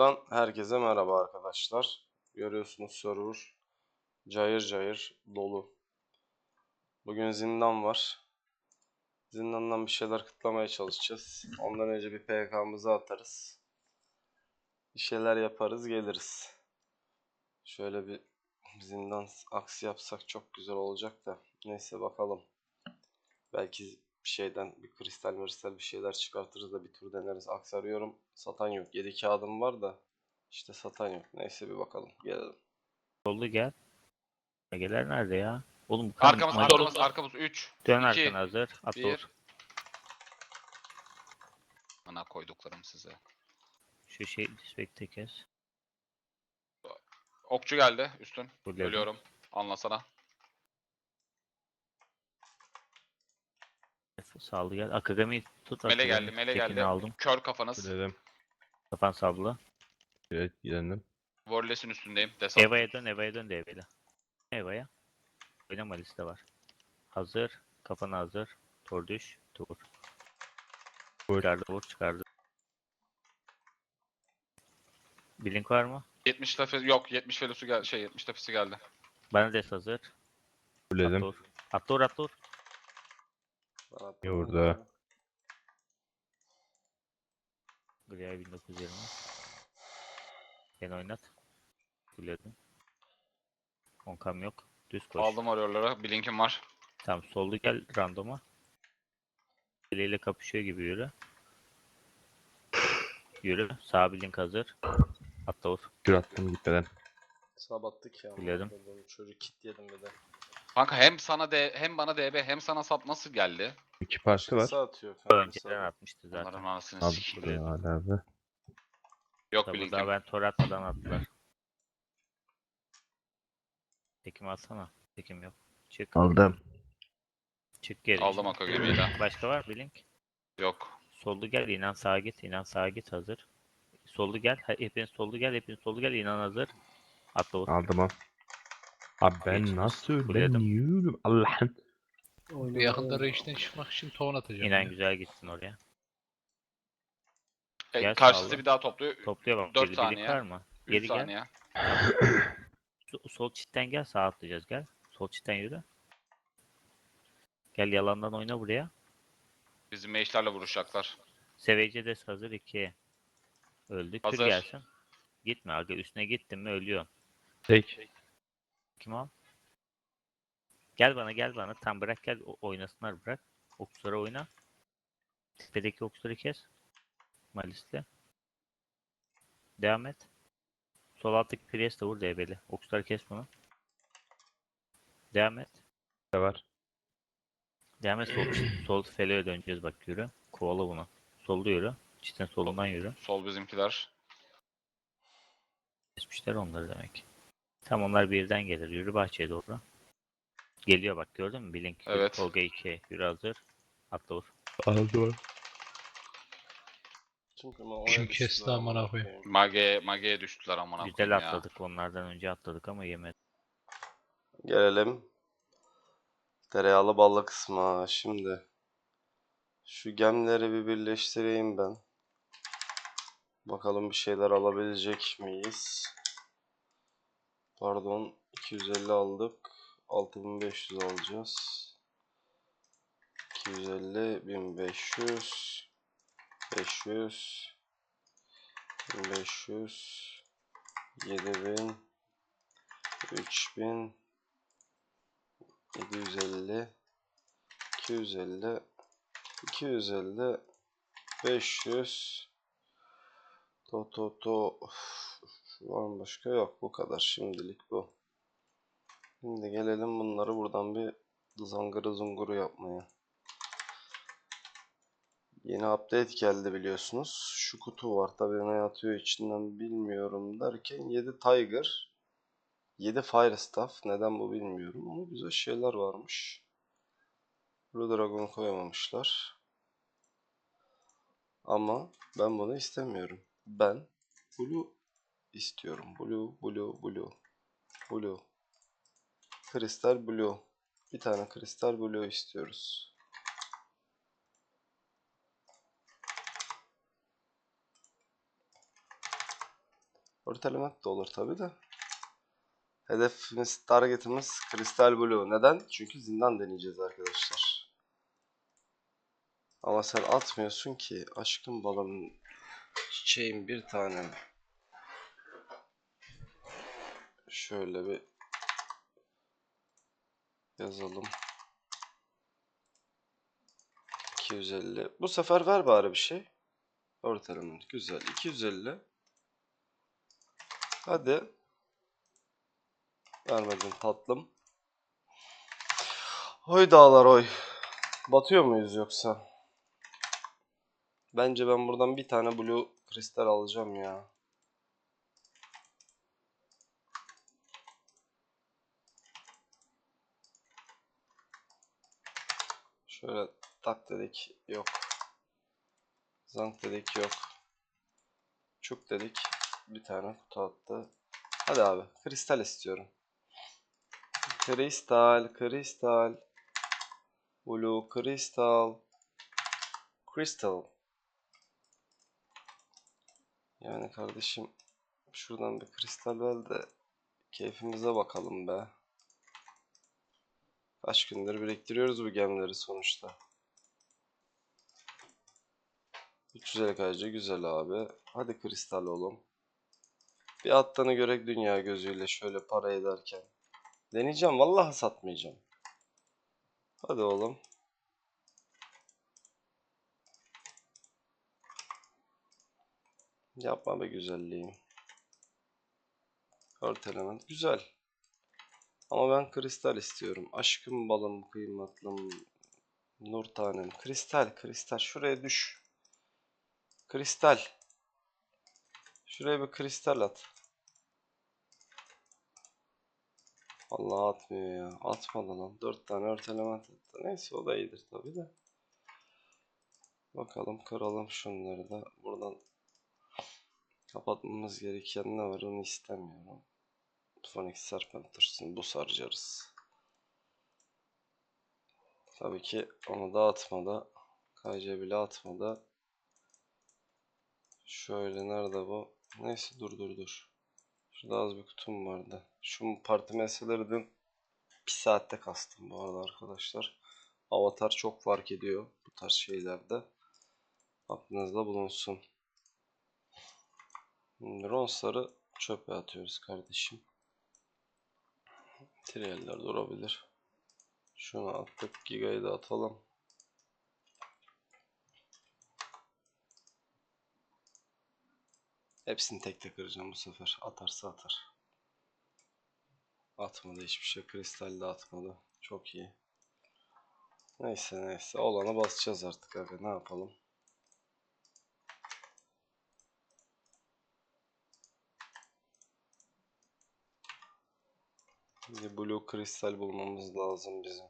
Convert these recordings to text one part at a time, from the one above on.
videodan herkese merhaba arkadaşlar. Görüyorsunuz server cayır cayır dolu. Bugün zindan var. Zindandan bir şeyler kıtlamaya çalışacağız. Ondan önce bir PK'mızı atarız. Bir şeyler yaparız geliriz. Şöyle bir zindan aksi yapsak çok güzel olacak da. Neyse bakalım. Belki bir şeyden bir kristal kristal bir şeyler çıkartırız da bir tur deneriz. Aks arıyorum. Satan yok. 7 kağıdım var da işte satan yok. Neyse bir bakalım. Gelelim. Sollu gel. Egeler nerede ya? Oğlum bu kadar Arkamız, maç- arkamız, arkamız 3. Dön arkana hazır. At 1. dur. Ana koyduklarım size. Şu şey dispekte kes. Okçu geldi üstün. Ölüyorum. Anlasana. Saldı gel. Akagami tut. Mele Akagami geldi, mele tekini geldi. aldım. Kör kafanız. Dedim. Kafan sablı. Evet yendim. Warless'in üstündeyim. Desant. Eva'ya dön, Eva'ya dön de Eva'yla. Eva'ya. Oynama liste var. Hazır. Kafana hazır. Tor düş. Tor. Vur. Çıkardı vur çıkardı. Blink var mı? 70 lafı yok 70 felusu gel şey 70 lafısı geldi. Bana des hazır. At Fulledim. tor. At vurdu. ya. Gria 1920. Ben oynat. Fulledim. Onkam yok. Düz koş. Aldım arıyorları. Blink'im var. Tamam soldu gel randoma. Bileyle kapışıyor gibi yürü. Yürü. Sağ blink hazır. Atla vur. Kür attım gitmeden. Sabattık ya. Biledim. Çocuk kit yedim bir de. Kanka hem sana D, hem bana DB hem sana sap nasıl geldi? İki parça var. Kısa atıyor kanka. Önceden sabah. atmıştı zaten. Onların anasını sikeyim. hala abi. Yok Tabii Blink'im. daha ben tor atmadan attılar. Tekim alsana. Tekim yok. Çık. Aldım. Çık geri. Aldım Akagami'yi de. Başka var mı blink? Yok. Soldu gel inan sağa git. inan sağa git hazır. Soldu gel. Hepiniz soldu gel. Hepiniz soldu gel. inan hazır. Atla vur. Aldım o. Abi ben nasıl Fulledim. ben yürüm Allah'ın. Bir yakında Reach'ten çıkmak için ton atacağım. İnan ya. güzel gitsin oraya. E, Gel karşısı bir daha topluyor. Bak. Dört Geri saniye. var mı? 3 Geri gel. saniye. So- Sol çitten gel sağ atlayacağız gel. Sol çitten yürü. Gel yalandan oyna buraya. Bizim meşlerle vuruşacaklar. Sevece de hazır 2. Öldü. Kür Hazır. gelsin. Gitme aga üstüne gittin mi ölüyorsun. Tek. Kim al? Gel bana gel bana. Tam bırak gel o- oynasınlar bırak. Okçulara oyna. Tepedeki okçuları kes. Malis'le. Devam et. Sol alttaki Priest de vur DB'li. Okçuları kes bunu. Devam et. De var. Devam et sol, sol Felo'ya döneceğiz bak yürü. Kovala bunu. Solda yürü. Çitin solundan yürü. Sol bizimkiler. Kesmişler onları demek. Tam onlar birden gelir. Yürü bahçeye doğru. Geliyor bak gördün mü? Blink. Evet. Tolga 2. Yürü hazır. Atla vur. Aldım. Çünkü ben Kim oraya kesti düştüler, amına amına koyayım. Mage, Mage'ye düştüler amına Güzel koyayım ya. atladık. Onlardan önce atladık ama yemedi. Gelelim. Tereyağlı ballı kısmı. Şimdi şu gemleri bir birleştireyim ben. Bakalım bir şeyler alabilecek miyiz? Pardon 250 aldık. 6500 alacağız. 250 1500 500 1500 7000 3000 750 250 250 500 to to to Üf, var mı başka yok bu kadar şimdilik bu şimdi gelelim bunları buradan bir zangırı zunguru yapmaya yeni update geldi biliyorsunuz şu kutu var tabi ne yatıyor içinden bilmiyorum derken 7 tiger 7 Fire Staff. Neden bu bilmiyorum ama güzel şeyler varmış. Blue Dragon koyamamışlar. Ama ben bunu istemiyorum. Ben Blue istiyorum. Blue, Blue, Blue. Blue. Kristal Blue. Bir tane Kristal Blue istiyoruz. Element de olur tabi de. Hedefimiz, targetimiz Crystal Blue. Neden? Çünkü zindan deneyeceğiz arkadaşlar. Ama sen atmıyorsun ki. Aşkım balım. Çiçeğim bir tanem. Şöyle bir yazalım. 250. Bu sefer ver bari bir şey. Ortalama güzel. 250. Hadi. Vermedin tatlım. Oy dağlar oy. Batıyor muyuz yoksa? Bence ben buradan bir tane blue kristal alacağım ya. Şöyle tak dedik yok. Zank dedik yok. Çuk dedik. Bir tane kutu attı. Hadi abi kristal istiyorum. Kristal, kristal. Blue kristal. Crystal. Yani kardeşim şuradan bir kristal ver de keyfimize bakalım be. Kaç gündür biriktiriyoruz bu gemleri sonuçta. 350 kayıcı güzel abi. Hadi kristal oğlum. Bir attanı görek dünya gözüyle şöyle para ederken. Deneyeceğim vallahi satmayacağım. Hadi oğlum. Yapma be güzelliğim. Ört element güzel. Ama ben kristal istiyorum. Aşkım balım kıymatlım. Nur tanem. Kristal kristal. Şuraya düş. Kristal. Şuraya bir kristal at. Allah atmıyor ya. Atmadı lan. 4 tane ört element attı. Neyse o da iyidir tabi de. Bakalım kıralım şunları da. Buradan kapatmamız gereken ne var onu istemiyorum. Phoenix Serpenters'ın bu sarcarız. Tabii ki onu da atmadı. KC bile atmadı. Şöyle nerede bu? Neyse dur dur dur. Şurada az bir kutum vardı. Şu parti meseleleri dün bir saatte kastım bu arada arkadaşlar. Avatar çok fark ediyor bu tarz şeylerde. Aklınızda bulunsun. Ronsları çöpe atıyoruz kardeşim. Triyeller durabilir. Şunu attık. Giga'yı da atalım. Hepsini tek tek kıracağım bu sefer. Atarsa atar. Atmadı hiçbir şey. Kristal de atmadı. Çok iyi. Neyse neyse. Olana basacağız artık abi. Ne yapalım? Bir blue kristal bulmamız lazım bizim.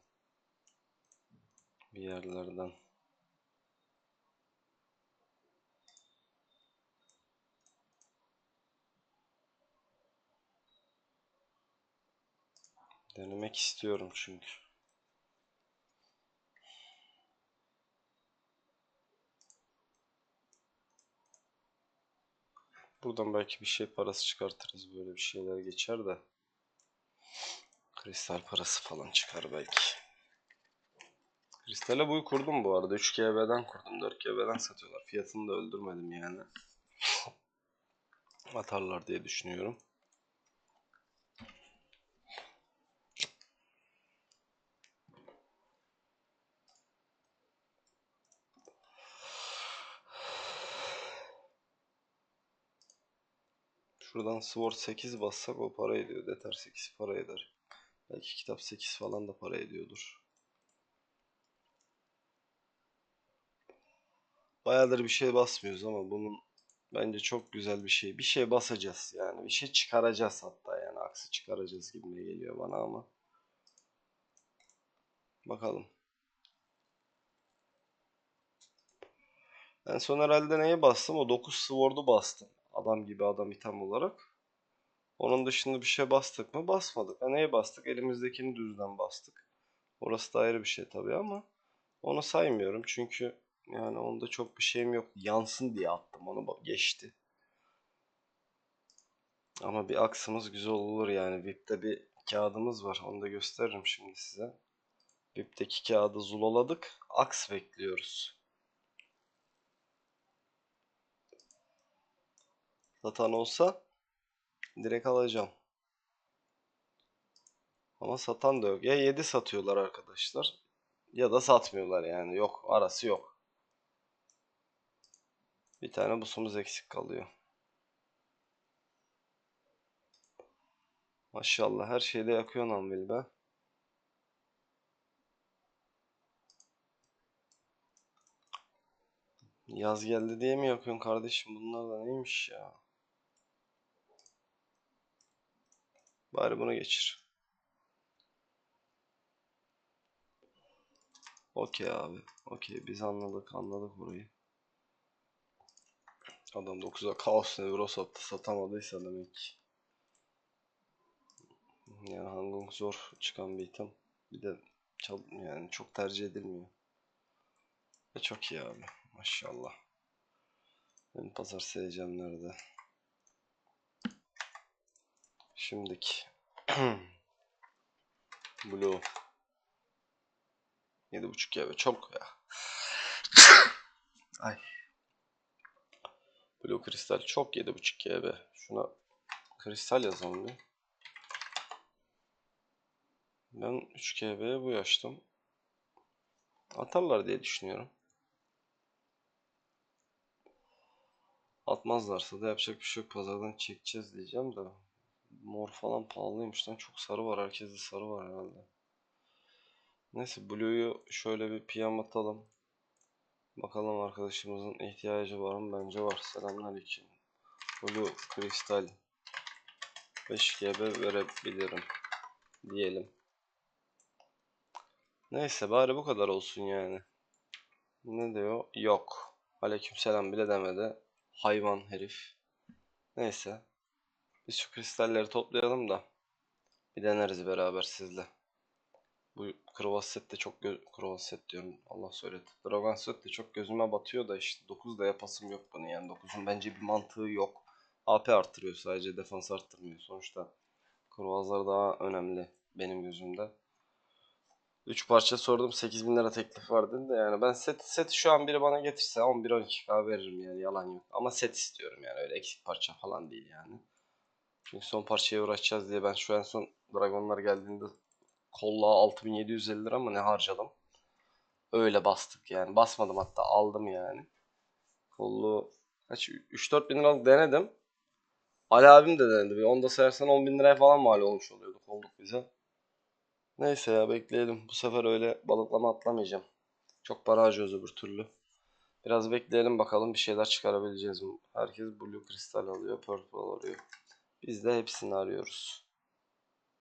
Bir yerlerden. Denemek istiyorum çünkü. Buradan belki bir şey parası çıkartırız. Böyle bir şeyler geçer de. Kristal parası falan çıkar belki. Kristale buyu kurdum bu arada. 3GB'den kurdum. 4GB'den satıyorlar. Fiyatını da öldürmedim yani. Atarlar diye düşünüyorum. Şuradan Sword 8 bassak o para ediyor. Deter 8 para eder. Belki kitap 8 falan da para ediyordur. Bayağıdır bir şey basmıyoruz ama bunun bence çok güzel bir şey. Bir şey basacağız yani. Bir şey çıkaracağız hatta yani. Aksi çıkaracağız gibi geliyor bana ama. Bakalım. En son herhalde neye bastım? O 9 Sword'u bastım. Adam gibi adam item olarak. Onun dışında bir şey bastık mı? Basmadık. Ha, neye bastık? Elimizdekini düzden bastık. Orası da ayrı bir şey tabii ama onu saymıyorum çünkü yani onda çok bir şeyim yok. Yansın diye attım onu geçti. Ama bir aksımız güzel olur yani. VIP'te bir kağıdımız var. Onu da gösteririm şimdi size. VIP'teki kağıdı zuloladık. Aks bekliyoruz. Satan olsa direkt alacağım. Ama satan da yok. Ya 7 satıyorlar arkadaşlar ya da satmıyorlar yani. Yok arası yok. Bir tane busumuz eksik kalıyor. Maşallah her şeyde yakıyorsun Anvil be. Yaz geldi diye mi yakıyorsun kardeşim? Bunlar da neymiş ya? Bari bunu geçir. Okey abi. Okey biz anladık anladık burayı. Adam 9'a Kaos Nevro sattı. Satamadıysa demek ki. Yani Hangong zor çıkan bir item. Bir de yani çok tercih edilmiyor. Ve çok iyi abi. Maşallah. Benim pazar seveceğim nerede? Şimdiki. Blue. 7.5 GB çok ya. Ay. Blue kristal çok 7.5 GB. Şuna kristal yazalım bir. Ben 3 GB'ye bu yaştım. Atarlar diye düşünüyorum. Atmazlarsa da yapacak bir şey yok. Pazardan çekeceğiz diyeceğim de. Mor falan pahalıymış lan. Çok sarı var. Herkeste sarı var herhalde. Neyse Blue'yu şöyle bir PM atalım. Bakalım arkadaşımızın ihtiyacı var mı? Bence var. Selamünaleyküm. Blue kristal 5 GB verebilirim diyelim. Neyse bari bu kadar olsun yani. Ne diyor? Yok. Aleykümselam bile demedi. Hayvan herif. Neyse. Biz şu kristalleri toplayalım da bir deneriz beraber sizle. Bu Krovas set de çok gö Krovas set diyorum. Allah söyletti. Dragon set de çok gözüme batıyor da işte 9 da yapasım yok bunu yani 9'un bence bir mantığı yok. AP arttırıyor sadece defans arttırmıyor. Sonuçta Krovazlar daha önemli benim gözümde. 3 parça sordum 8000 lira teklif var dedi de yani ben set set şu an biri bana getirse 11 12k veririm yani yalan yok. Ama set istiyorum yani öyle eksik parça falan değil yani. Çünkü son parçaya uğraşacağız diye ben şu en son Dragonlar geldiğinde kollağa 6750 lira mı ne harcadım. Öyle bastık yani. Basmadım hatta aldım yani. Kolluğu kaç 3-4 bin liralık denedim. Ali abim de denedi. Bir onda sayarsan 10 bin liraya falan mal olmuş oluyordu kolluk bize. Neyse ya bekleyelim. Bu sefer öyle balıklama atlamayacağım. Çok para harcıyoruz öbür türlü. Biraz bekleyelim bakalım bir şeyler çıkarabileceğiz mi? Herkes blue kristal alıyor, purple alıyor. Biz de hepsini arıyoruz.